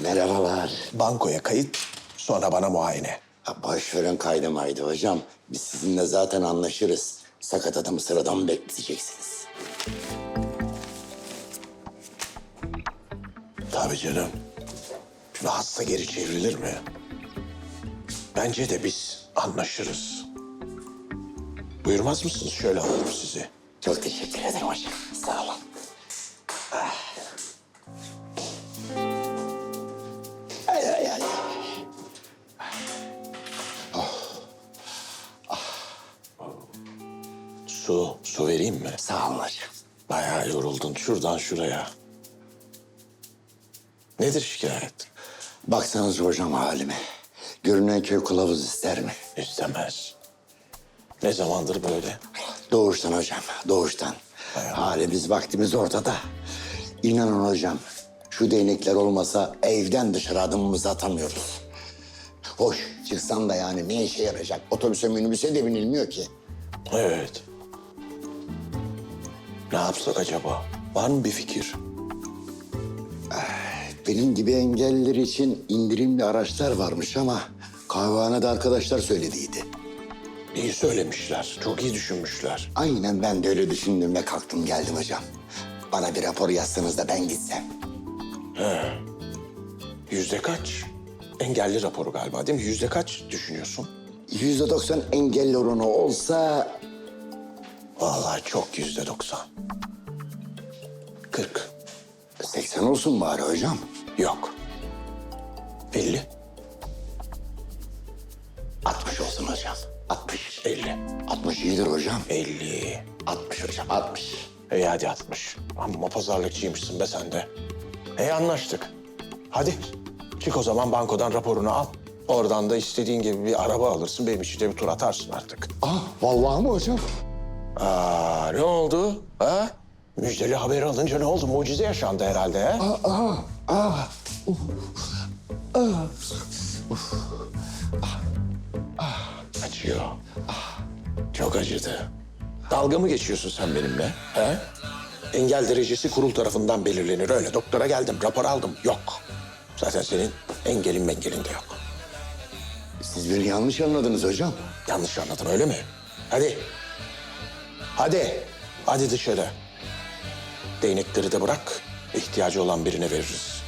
Merhabalar. Bankoya kayıt, sonra bana muayene. Ha, boş verin hocam. Biz sizinle zaten anlaşırız. Sakat adamı sıradan bekleteceksiniz. Tabii canım. Şimdi hasta geri çevrilir mi? Bence de biz anlaşırız. Buyurmaz mısınız? Şöyle alalım sizi. Çok teşekkür ederim hocam. Sağ olun. Su, su vereyim mi? Sağ olun hocam. Bayağı yoruldun şuradan şuraya. Nedir şikayet? Baksanız hocam halime. Görünen köy kılavuz ister mi? İstemez. Ne zamandır böyle? Doğuştan hocam, doğuştan. Halimiz vaktimiz ortada. İnanın hocam, şu değnekler olmasa evden dışarı adımımızı atamıyoruz. Hoş, çıksan da yani ne işe yarayacak? Otobüse minibüse de binilmiyor ki. Evet. Ne yapsak acaba? Var mı bir fikir? Benim gibi engelliler için indirimli araçlar varmış ama... ...kahvehanede arkadaşlar söylediydi. İyi söylemişler. Çok iyi düşünmüşler. Aynen ben de öyle düşündüm ve kalktım geldim hocam. Bana bir rapor yazsanız da ben gitsem. Yüzde kaç? Engelli raporu galiba değil mi? Yüzde kaç düşünüyorsun? Yüzde doksan engelli oranı olsa Vallahi çok yüzde doksan. Kırk. 80 olsun bari hocam. Yok. Elli. 60 olsun hocam. 60. Elli. 60 iyidir hocam. Elli. 60 hocam 60. İyi hadi altmış. Amma pazarlıkçıymışsın be sen de. İyi anlaştık. Hadi çık o zaman bankodan raporunu al. Oradan da istediğin gibi bir araba alırsın. Benim için de bir tur atarsın artık. Ah vallahi mı hocam? Aa, ne oldu? Ha? Müjdeli haberi alınca ne oldu? Mucize yaşandı herhalde ha? Ah ah. Acıyor. Çok acıdı. Dalga mı geçiyorsun sen benimle? He? Engel derecesi kurul tarafından belirlenir. Öyle doktora geldim, rapor aldım. Yok. Zaten senin engelin mengelin de yok. Siz beni yanlış anladınız hocam. Yanlış anladım öyle mi? Hadi. Hadi. Hadi dışarı. Değnekleri de bırak. İhtiyacı olan birine veririz.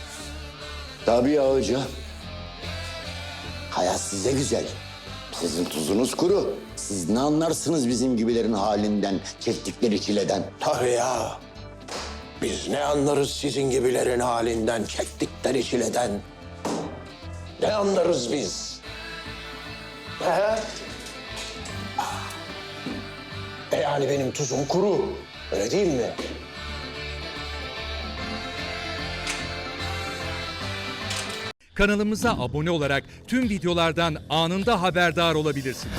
Tabii hocam. Hayat size güzel. Sizin tuzunuz kuru. Siz ne anlarsınız bizim gibilerin halinden, çektikleri çileden? Tabii ya. Biz ne anlarız sizin gibilerin halinden, çektikleri çileden. Ne anlarız biz? He? E yani benim tuzum kuru. Öyle değil mi? Kanalımıza abone olarak tüm videolardan anında haberdar olabilirsiniz.